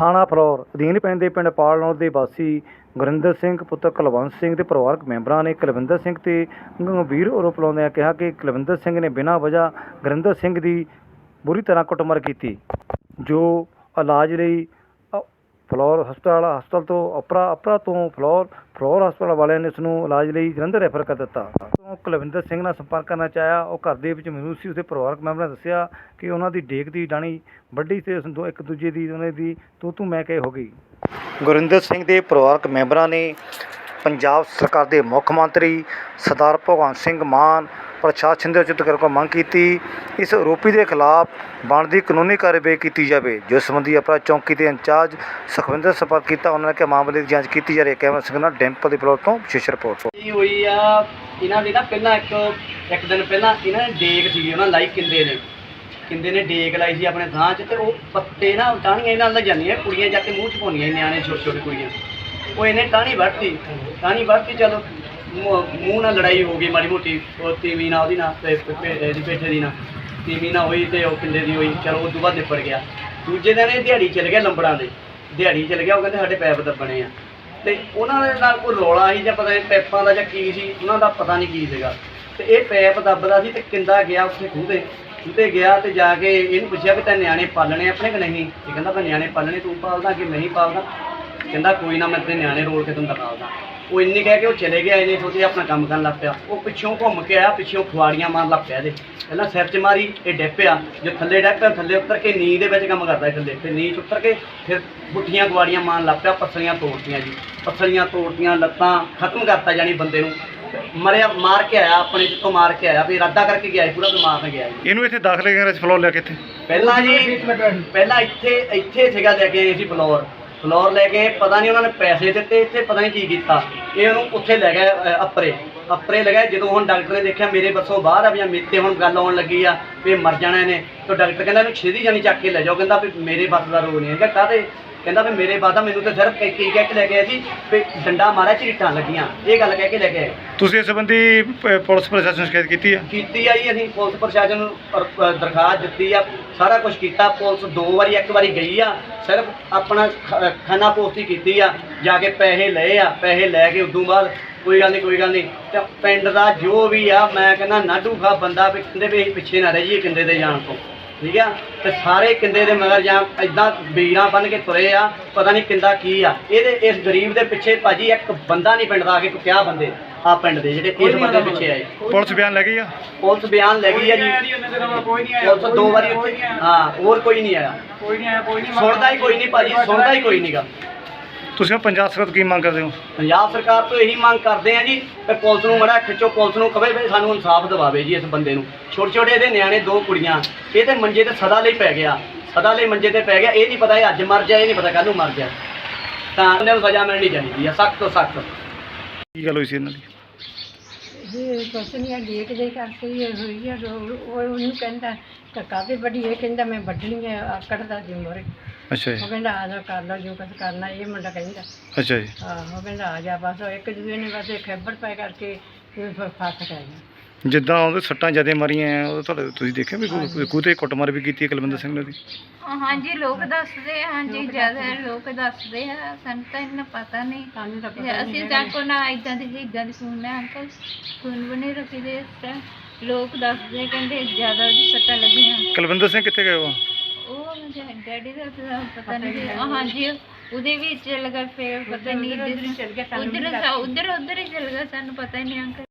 ਥਾਣਾ ਫਲੌਰ ਅਧੀਨ ਪੈਂਦੇ ਪਿੰਡ ਪਾਲਨੌਰ ਦੇ ਵਾਸੀ ਗੁਰਿੰਦਰ ਸਿੰਘ, ਪੁੱਤਰ ਕੁਲਵੰਤ ਸਿੰਘ ਦੇ ਪਰਿਵਾਰਕ ਮੈਂਬਰਾਂ ਨੇ ਕੁਲਵਿੰਦਰ ਸਿੰਘ ਤੇ ਗੰਭੀਰ ਆਰੋਪ ਲਾਉਂਦਿਆਂ ਕਿਹਾ ਕਿ ਕੁਲਵਿੰਦਰ ਸਿੰਘ ਨੇ ਬਿਨਾਂ ਵਜ੍ਹਾ ਗੁਰਿੰਦਰ ਸਿੰਘ ਦੀ ਬੁਰੀ ਤਰ੍ਹਾਂ ਕੁੱਟਮਾਰ ਕੀਤੀ, ਜੋ ਇਲਾਜ ਲਈ ਫਲੋਰ ਹਸਪਤਾਲ ਹਸਪਤਾਲ ਤੋਂ ਅਪਰਾ ਅਪਰਾ ਤੋਂ ਫਲੋਰ ਫਲੋਰ ਹਸਪਤਾਲ ਵਾਲਿਆਂ ਨੇ ਉਸ ਨੂੰ ਇਲਾਜ ਲਈ ਜਲੰਧਰ ਰੈਫਰ ਕਰ ਦਿੱਤਾ। ਤੋਂ ਕੁਲਵਿੰਦਰ ਸਿੰਘ ਨਾਲ ਸੰਪਰਕ ਕਰਨਾ ਚਾਹਿਆ, ਉਹ ਘਰ ਦੇ ਵਿੱਚ ਮੌਜੂਦ ਸੀ। ਉਸਦੇ ਪਰਿਵਾਰਕ ਮੈਂਬਰਾਂ ਨੇ ਦੱਸਿਆ ਕਿ ਉਹਨਾਂ ਦੀ ਡੇਕ ਦੀ ਡਾਣੀ ਵੱਡੀ ਤੇ ਉਸ ਦੋ ਇੱਕ ਦੂਜੇ ਦੀ ਉਹਨਾਂ ਦੀ ਤੂੰ ਤੂੰ ਮੈਂ ਕਹੇ ਹੋ ਗਈ। ਗੁਰਿੰਦਰ ਸਿੰਘ ਦੇ ਪਰਿਵਾਰਕ ਮੈਂਬਰਾਂ ਨੇ ਪੰਜਾਬ ਸਰਕਾਰ ਦੇ ਮੁੱਖ ਮੰਤਰੀ ਸਰਦਾਰ ਭਗਵੰਤ ਸਿੰਘ ਮਾਨ ਪ੍ਰਸ਼ਾਸਨ ਦੇ ਉਚਿਤ ਕਰਕੇ ਮੰਗ ਕੀਤੀ। ਇਸ ਆਰੋਪੀ ਦੇ ਖਿਲਾਫ ਬਣਦੀ ਕਾਨੂੰਨੀ ਕਾਰਵਾਈ ਕੀਤੀ ਜਾਵੇ ਜੋ ਸੰਬੰਧੀ ਅਪਰਾਧ ਚੌਂਕੀ ਦੇ ਇੰਚਾਰਜ ਸੁਖਵਿੰਦਰ ਸੰਪਰਕ ਕੀਤਾ। ਉਹਨਾਂ ਨੇ ਕਿ ਮਾਮਲੇ ਦੀ ਜਾਂਚ ਕੀਤੀ ਜਾ ਰਹੀ ਹੈ। ਕੈਮਰਾ ਸਿੰਘ ਨਾਲ ਡੈਂਪਲ ਦੀ ਫਲੋਰ ਤੋਂ ਵਿਸ਼ੇਸ਼ ਰਿਪੋਰਟ। ਇਹ ਹੋਈ ਆ, ਇਹਨਾਂ ਦੀ ਨਾ ਪਹਿਲਾਂ ਇੱਕ ਇੱਕ ਦਿਨ ਪਹਿਲਾਂ ਇਹਨਾਂ ਨੇ ਡੇਕ ਸੀਗੀ, ਉਹਨਾਂ ਲਾਈ ਕਿੰਦੇ ਨੇ ਕਿੰਦੇ ਨੇ ਡੇਕ ਲਾਈ ਸੀ ਆਪਣੇ ਥਾਂ 'ਚ ਤੇ ਉਹ ਪੱਤੇ ਨਾ ਟਾਹਣੀਆਂ ਇਹਨਾਂ ਨਾਲ ਜਾਂਦੀਆਂ, ਕੁੜੀਆਂ ਜਾ ਕੇ ਮੂੰਹ 'ਚ ਪਾਉਂਦੀਆਂ ਨਿਆਣੇ ਛੋਟੇ ਛੋਟੇ ਕੁੜੀਆਂ। ਉਹ ਇਹਨੇ ਟਾਹਣੀ ਵੱਢਤੀ। ਟਾਹਣੀ ਵੱਢਤੀ, ਚਲੋ ਮੂੰਹ ਮੂੰਹ ਨਾਲ ਲੜਾਈ ਹੋ ਗਈ, ਮਾੜੀ ਮੋਟੀ। ਉਹ ਤੀਵੀਂ ਨਾਲ ਉਹਦੀ ਨਾਲ, ਤੇ ਪੇ- ਇਹਦੀ ਪੇਠੇ ਦੀ ਨਾਲ। ਤੀਵੀਂ ਨਾਲ ਹੋਈ ਤੇ ਉਹ ਕਿੰਦੇ ਦੀ ਹੋਈ। ਚਲੋ, ਉਹ ਤੋਂ ਬਾਅਦ ਨਿਪੜ ਗਿਆ। ਦੂਜੇ ਦਿਨ ਇਹ ਦਿਹਾੜੀ ਚਲ ਗਿਆ ਲੰਬੜਾਂ ਦੇ। ਦਿਹਾੜੀ ਚਲ ਗਿਆ, ਉਹ ਕਹਿੰਦੇ ਸਾਡੇ ਪੈਪ ਦੱਬਣੇ ਆ। ਤੇ ਉਹਨਾਂ ਦੇ ਨਾਲ ਕੋਈ ਰੌਲਾ ਸੀ ਜਾਂ ਪਤਾ ਨਹੀਂ ਪੈਪਾਂ ਦਾ ਜਾਂ ਕੀ ਸੀ, ਉਹਨਾਂ ਦਾ ਪਤਾ ਨਹੀਂ ਕੀ ਸੀਗਾ। ਤੇ ਇਹ ਪੈਪ ਦੱਬਦਾ ਸੀ ਤੇ ਕਿੰਦਾ ਗਿਆ ਉੱਥੇ ਖੂਹ ਤੇ ਖੂਹ ਤੇ ਗਿਆ ਤੇ ਜਾ ਕੇ ਇਹਨੂੰ ਪੁੱਛਿਆ ਵੀ ਤੈਂ ਨਿਆਣੇ ਪਾਲਣੇ ਆਪਣੇ ਕਿ ਨਹੀਂ? ਇਹ ਕਹਿੰਦਾ ਮੈਂ ਨਿਆਣੇ ਪਾਲਣੇ, ਤੂੰ ਪਾਲਦਾ ਕਿ ਨਹੀਂ ਪਾਲਦਾ? ਕਹਿੰਦਾ ਕੋਈ ਨਾ, ਮੈਂ ਤੇ ਨਿਆਣੇ ਰੋਲ ਕੇ ਤੁਹਾਨੂੰ ਦਿਖਾਉਂਦਾ ਉਹ ਇੰਨੀ ਕਹਿ ਕੇ ਉਹ ਚਲੇ ਗਿਆ ਇਹਨੇ ਸੋਚਿਆ ਆਪਣਾ ਕੰਮ ਕਰਨ ਲੱਗ ਪਿਆ। ਉਹ ਪਿੱਛੋਂ ਘੁੰਮ ਕੇ ਆਇਆ ਪਿੱਛੋਂ ਖੁਆੜੀਆਂ ਮਾਰਨ ਲੱਗ ਪਿਆ ਇਹਦੇ। ਪਹਿਲਾਂ ਸਿਰ 'ਚ ਮਾਰੀ ਇਹ ਡਿੱਪਿਆ ਜੇ ਥੱਲੇ ਡਿੱਗ ਪਿਆ ਥੱਲੇ ਉੱਤਰ ਕੇ ਨੀਂਹ ਦੇ ਵਿੱਚ ਕੰਮ ਕਰਦਾ ਸੀ ਥੱਲੇ। ਫਿਰ ਨੀਂਹ 'ਚ ਉੱਤਰ ਕੇ ਫਿਰ ਬੁੱਠੀਆਂ ਗੁਆੜੀਆਂ ਮਾਰਨ ਲੱਗ ਪਿਆ ਪੱਸਲੀਆਂ ਤੋੜਤੀਆਂ ਜੀ। ਪੱਸਲੀਆਂ ਤੋੜਤੀਆਂ ਲੱਤਾਂ ਖਤਮ ਕਰਤਾ ਜਾਣੀ ਬੰਦੇ ਨੂੰ। ਮਰਿਆ ਮਾਰ ਕੇ ਆਇਆ ਆਪਣੇ ਜਿੱਤੋਂ ਮਾਰ ਕੇ ਆਇਆ ਵੀ ਇਰਾਦਾ ਕਰਕੇ ਗਿਆ ਸੀ ਪੂਰਾ ਬਿਮਾਰ ਹੋ ਗਿਆ ਜੀ ਇਹਨੂੰ ਇੱਥੇ ਦਾਖਲ ਕਰਿਆ ਫਲੋਰ ਲਿਆ ਕਿੱਥੇ? ਪਹਿਲਾਂ ਜੀ ਪਹਿਲਾਂ ਇੱਥੇ ਇੱਥੇ ਸੀਗਾ ਲੈ ਕੇ ਆਏ ਸੀ ਫਲੋਰ ਫਲੋਰ ਲੈ ਕੇ ਪਤਾ ਨਹੀਂ ਉਹਨਾਂ ਨੇ ਪੈਸੇ ਦਿੱਤੇ ਇੱਥੇ, ਪਤਾ ਨਹੀਂ ਕੀ ਕੀਤਾ। ਇਹ ਉਹਨੂੰ ਉੱਥੇ ਲੈ ਗਿਆ ਅਪਰੇ। ਅਪਰੇ ਅੱਪਰੇ ਲਗਾਏ ਜਦੋਂ ਹੁਣ ਡਾਕਟਰ ਨੇ ਦੇਖਿਆ ਮੇਰੇ ਬੱਸੋਂ ਬਾਹਰ ਆ ਵੀ ਜਾਂ ਮੇਰੇ ਤੇ ਹੁਣ ਗੱਲ ਆਉਣ ਲੱਗੀ ਆ ਵੀ ਮਰ ਜਾਣਾ ਨੇ ਤਾਂ ਡਾਕਟਰ ਕਹਿੰਦਾ ਇਹਨੂੰ ਛੇਤੀ ਜਾਨੀ ਚੱਕ ਕੇ ਲੈ ਜਾਓ। ਕਹਿੰਦਾ ਵੀ ਮੇਰੇ ਬੱਸ ਦਾ ਰੋਗ ਨਹੀਂ ਹੈਗਾ, ਕਾਹਦੇ? ਕਹਿੰਦਾ ਵੀ ਮੇਰੇ ਬਾਦਾ ਮੈਨੂੰ ਤੇ ਸਿਰਫ ਕੀ ਕੀ ਕਹਿ ਕੇ ਲੈ ਕੇ ਆਏ ਸੀ ਵੀ ਡੰਡਾ ਮਾਰਿਆ ਝੀਟਾਂ ਲੱਗੀਆਂ। ਇਹ ਗੱਲ ਕਹਿ ਕੇ ਲੈ ਕੇ ਆਏ। ਤੁਸੀਂ ਇਸ ਸੰਬੰਧੀ ਪ- ਪੁਲਿਸ ਪ੍ਰਸ਼ਾਸਨ ਨੂੰ ਸ਼ਿਕਾਇਤ ਕੀਤੀ ਆ? ਕੀਤੀ ਆ ਜੀ ਅਸੀਂ ਪੁਲਿਸ ਪ੍ਰਸ਼ਾਸਨ ਨੂੰ ਪਰ- ਦਰਖਾਸਤ ਦਿੱਤੀ ਆ ਸਾਰਾ ਕੁਝ ਕੀਤਾ ਪੁਲਿਸ ਦੋ ਵਾਰੀ ਇੱਕ ਵਾਰੀ ਗਈ ਆ ਸਿਰਫ ਆਪਣਾ ਖ- ਖਾਨਾ ਪੋਸਤੀ ਕੀਤੀ ਆ ਜਾ ਕੇ ਪੈਸੇ ਲਏ ਆ ਪੈਸੇ ਲੈ ਕੇ ਉਦੋਂ ਬਾਅਦ ਕੋਈ ਗੱਲ ਨਹੀਂ ਕੋਈ ਗੱਲ ਨਹੀਂ। ਤੇ ਪਿੰਡ ਦਾ ਜੋ ਵੀ ਆ ਮੈਂ ਕਹਿੰਦਾ ਨਾਡੂ ਖਾ ਬੰਦਾ ਵੀ ਕਹਿੰਦੇ ਵੀ ਅਸੀਂ ਪਿੱਛੇ ਨਾ ਰਹਿ ਜਾਈਏ ਕਿੰਦੇ ਦੇ ਜਾਣ ਤੋਂ। ਠੀਕ ਆ? ਤੇ ਸਾਰੇ ਕਿੰਦੇ ਦੇ ਮਗਰ ਜਾਂ ਇਦਾਂ ਵੀਰਾਂ ਬਣ ਕੇ ਤੁਰੇ ਆ ਪਤਾ ਨਹੀਂ ਕਿੰਦਾ ਕੀ ਆ। ਇਹਦੇ ਇਸ ਗਰੀਬ ਦੇ ਪਿੱਛੇ ਭਾਜੀ ਇੱਕ ਬੰਦਾ ਨਹੀਂ ਪਿੰਡ ਦਾ ਆ ਕੇ ਕੋਈ ਕਿਆ ਬੰਦੇ ਆ ਪਿੰਡ ਦੇ ਜਿਹੜੇ ਇਸ ਬੰਦੇ ਪਿੱਛੇ ਆਏ। ਪੁਲਿਸ ਬਿਆਨ ਲੈ ਗਈ ਆ? ਪੁਲਿਸ ਬਿਆਨ ਲੈ ਗਈ ਆ ਜੀ। ਪੁਲਿਸ ਦੋ ਵਾਰੀ ਉੱਥੇ ਹਾਂ ਹੋਰ ਕੋਈ ਨਹੀਂ ਆਇਆ। ਕੋਈ ਨਹੀਂ ਆਇਆ ਕੋਈ ਨਹੀਂ ਸੁਣਦਾ ਹੀ ਕੋਈ ਨਹੀਂ ਭਾਜੀ ਸੁਣਦਾ ਹੀ ਕੋਈ ਨਹੀਂਗਾ ਤੁਸੀਂ ਉਹ ਪੰਜਾਬ ਸਰਕਾਰ ਤੋਂ ਕੀ ਮੰਗ ਕਰਦੇ ਹੋ? ਪੰਜਾਬ ਸਰਕਾਰ ਤੋਂ ਇਹੀ ਮੰਗ ਕਰਦੇ ਆ ਜੀ ਕਿ ਪੁਲਿਸ ਨੂੰ ਮੜਾ ਖਿੱਚੋ ਪੁਲਿਸ ਨੂੰ ਕਵੇ ਵੀ ਸਾਨੂੰ ਇਨਸਾਫ ਦਿਵਾਵੇ ਜੀ ਇਸ ਬੰਦੇ ਨੂੰ। ਛੋਟੇ ਛੋਟੇ ਇਹਦੇ ਨਿਆਣੇ ਦੋ ਕੁੜੀਆਂ ਇਹ ਤੇ ਮੰਜੇ ਤੇ ਸਦਾ ਲਈ ਪੈ ਗਿਆ। ਸਦਾ ਲਈ ਮੰਜੇ ਤੇ ਪੈ ਗਿਆ। ਇਹ ਨਹੀਂ ਪਤਾ ਇਹ ਅੱਜ ਮਰ ਜਾਏ ਇਹ ਨਹੀਂ ਪਤਾ ਕੱਲ ਨੂੰ ਮਰ ਜਾਏ। ਤਾਂ ਉਹਨਾਂ ਨੂੰ ਸਜ਼ਾ ਮਿਲਣੀ ਚਾਹੀਦੀ ਆ ਸਖਤ ਤੋਂ ਸਖਤ। ਕੀ ਗੱਲ ਹੋਈ ਸੀ ਇਹਨਾਂ ਦੀ? ਇਹ ਕੁਛ ਨਹੀਂ ਆ ਗੇਟ ਦੇ ਕਰਕੇ ਹੀ ਹੋਈ ਆ ਉਹ ਉਹਨੂੰ ਕਹਿੰਦਾ ਕੱਕਾ ਵੀ ਵੱਡੀ ਇਹ ਕਹਿੰਦਾ ਮੈਂ ਵੱਢਣੀ ਆ ਆਕੜ ਦਾ ਜੀ ਮੋਰੇ ਅੱਛਾ ਜੀ। ਉਹ ਕਹਿੰਦਾ ਆ ਜਾ ਕਰ ਲਓ ਜੋ ਕੁਛ ਕਰਨਾ ਇਹ ਮੁੰਡਾ ਕਹਿੰਦਾ। ਅੱਛਾ ਜੀ। ਆਹ ਉਹ ਕਹਿੰਦਾ ਆ ਜਾ ਬਸ ਉਹ ਇੱਕ ਦੂਜੇ ਨੇ ਬਸ ਇਹ ਖੈਬਰ ਪੈ ਕਰਕੇ ਫਿਰ ਫਸ ਗਿਆ। ਜਿੱਦਾਂ ਉਹਦੇ ਸੱਟਾਂ ਜ਼ਿਆਦਾ ਮਾਰੀਆਂ ਆ, ਉਹ ਤੁਹਾਡੇ ਤੁਸੀਂ ਦੇਖਿਆ ਵੀ ਕੋਈ ਕੋਈ ਤੇ ਕੁੱਟਮਾਰ ਵੀ ਕੀਤੀ ਹੈ ਕੁਲਵਿੰਦਰ ਸਿੰਘ ਨੇ ਉਹਦੀ? ਹਾਂਜੀ ਲੋਕ ਦੱਸਦੇ ਆ ਹਾਂਜੀ ਜ਼ਿਆਦਾ ਲੋਕ ਦੱਸਦੇ ਆ ਸਾਨੂੰ ਤਾਂ ਇੰਨਾ ਪਤਾ ਨਹੀਂ। ਸਾਨੂੰ ਤਾਂ ਪਤਾ ਅਸੀਂ ਤਾਂ ਕੋ ਨਾ ਇਦਾਂ ਦੀ ਇਦਾਂ ਦੀ ਸੁਣਨਾ ਅੰਕਲ ਸੁਣ ਬਣੇ ਰੱਖਦੇ ਇਸ ਤਰ੍ਹਾਂ ਲੋਕ ਦੱਸਦੇ ਕਹਿੰਦੇ ਜ਼ਿਆਦਾ ਉਹਦੀ ਸੱਟਾਂ ਲੱਗੀਆਂ। ਕੁਲਵਿੰਦਰ ਸਿੰਘ ਕਿੱਥੇ ਗਏ ਉਹ? ਉਹ ਮੇਰੇ ਡੈਡੀ ਦਾ ਤਾਂ ਪਤਾ ਨਹੀਂ ਆ, ਹਾਂਜੀ ਉਹਦੇ ਵੀ ਚੱਲ ਗਿਆ ਫਿਰ ਪਤਾ ਨਹੀਂ ਉਧਰ ਉਧਰ ਉਧਰ ਹੀ ਚੱਲ ਗਿਆ ਸਾਨੂੰ ਪਤਾ ਹੀ ਨਹੀਂ ਅੰਕਲ।